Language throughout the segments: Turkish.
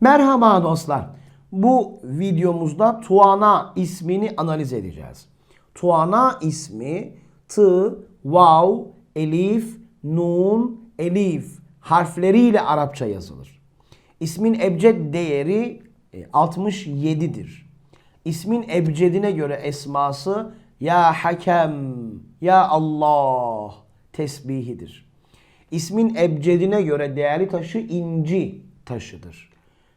Merhaba dostlar. Bu videomuzda Tuana ismini analiz edeceğiz. Tuana ismi T, Vav, Elif, Nun, Elif harfleriyle Arapça yazılır. İsmin ebced değeri e, 67'dir. İsmin ebcedine göre esması Ya Hakem, Ya Allah tesbihidir. İsmin ebcedine göre değerli taşı inci taşıdır.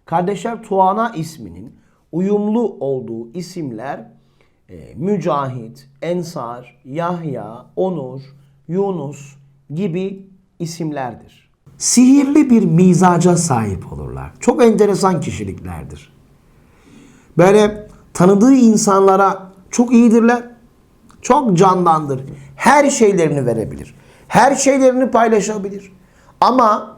Kardeşler Tuana isminin uyumlu olduğu isimler e, Mücahit, Ensar, Yahya, Onur, Yunus gibi isimlerdir. Sihirli bir mizaca sahip olurlar. Çok enteresan kişiliklerdir. Böyle tanıdığı insanlara çok iyidirler. Çok candandır. Her şeylerini verebilir. Her şeylerini paylaşabilir. Ama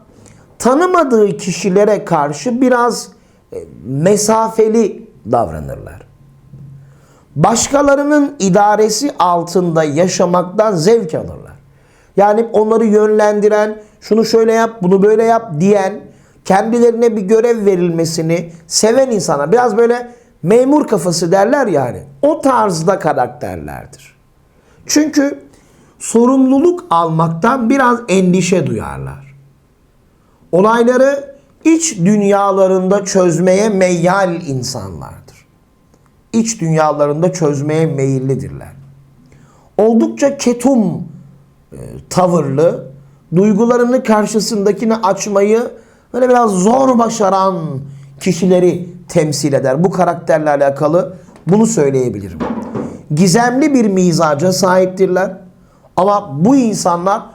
tanımadığı kişilere karşı biraz e, mesafeli davranırlar. Başkalarının idaresi altında yaşamaktan zevk alırlar. Yani onları yönlendiren, şunu şöyle yap, bunu böyle yap diyen, kendilerine bir görev verilmesini seven insana biraz böyle memur kafası derler yani. O tarzda karakterlerdir. Çünkü sorumluluk almaktan biraz endişe duyarlar. Olayları iç dünyalarında çözmeye meyyal insanlardır. İç dünyalarında çözmeye meyillidirler. Oldukça ketum e, tavırlı, duygularını karşısındakine açmayı böyle biraz zor başaran kişileri temsil eder. Bu karakterle alakalı bunu söyleyebilirim. Gizemli bir mizaca sahiptirler. Ama bu insanlar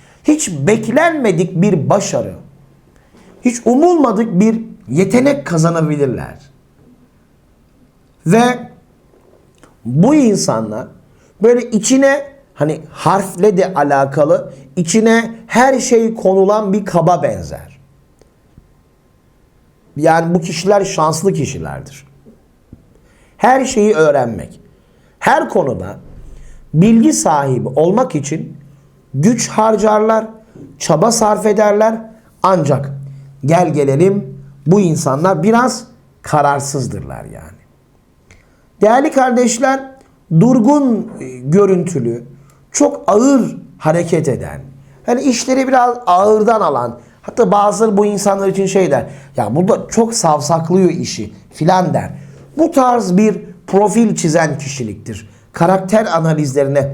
hiç beklenmedik bir başarı, hiç umulmadık bir yetenek kazanabilirler. Ve bu insanlar böyle içine hani harfle de alakalı içine her şey konulan bir kaba benzer. Yani bu kişiler şanslı kişilerdir. Her şeyi öğrenmek. Her konuda bilgi sahibi olmak için güç harcarlar, çaba sarf ederler. Ancak gel gelelim bu insanlar biraz kararsızdırlar yani. Değerli kardeşler, durgun e, görüntülü, çok ağır hareket eden, hani işleri biraz ağırdan alan, hatta bazıları bu insanlar için şey der, ya burada çok savsaklıyor işi filan der. Bu tarz bir profil çizen kişiliktir. Karakter analizlerine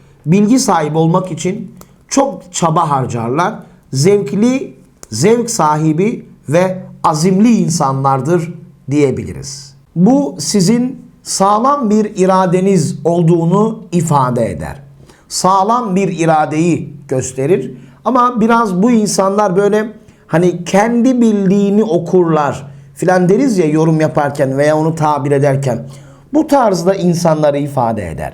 bilgi sahibi olmak için çok çaba harcarlar. Zevkli, zevk sahibi ve azimli insanlardır diyebiliriz. Bu sizin sağlam bir iradeniz olduğunu ifade eder. Sağlam bir iradeyi gösterir. Ama biraz bu insanlar böyle hani kendi bildiğini okurlar filan deriz ya yorum yaparken veya onu tabir ederken. Bu tarzda insanları ifade eder.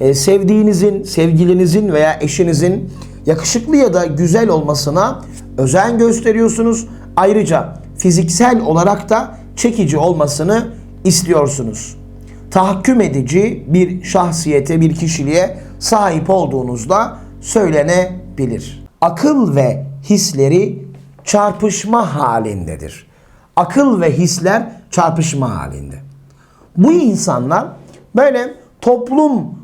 Ee, sevdiğinizin, sevgilinizin veya eşinizin yakışıklı ya da güzel olmasına özen gösteriyorsunuz. Ayrıca fiziksel olarak da çekici olmasını istiyorsunuz. Tahakküm edici bir şahsiyete, bir kişiliğe sahip olduğunuzda söylenebilir. Akıl ve hisleri çarpışma halindedir. Akıl ve hisler çarpışma halinde. Bu insanlar böyle toplum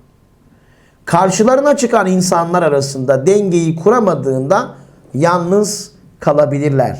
Karşılarına çıkan insanlar arasında dengeyi kuramadığında yalnız kalabilirler.